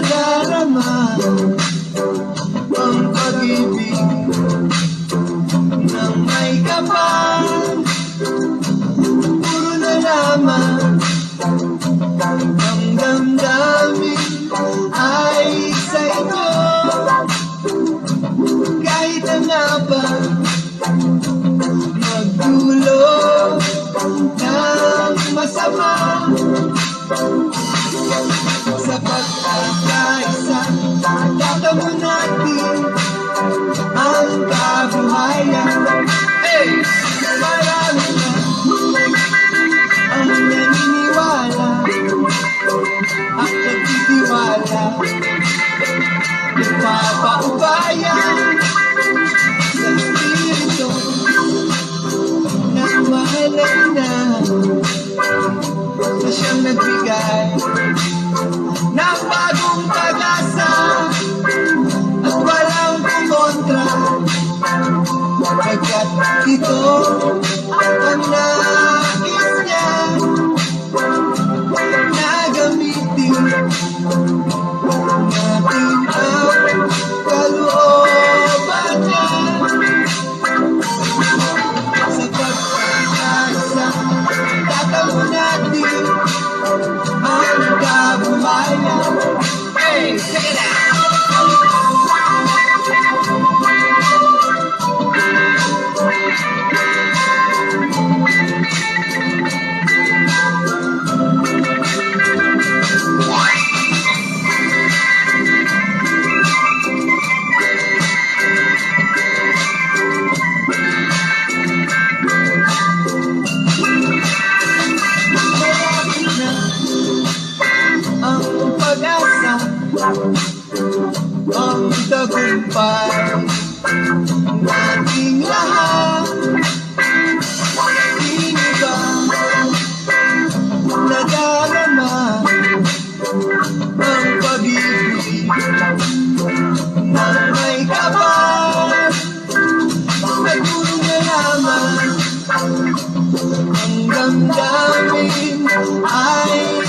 nalaman ang pag-ibig ng may kapal. Puro na lamang ang damdamin ay sa inyo. Kahit ang ba magdulo ng masama mahalay na na siyang nagbigay ng bagong pag-asa at walang kumontra. Pagkat ito ang nais ang tagumpay nating lahat Sino ba nadarama ang pag-ibig ng may kapal Naguro na lamang ang damdamin ay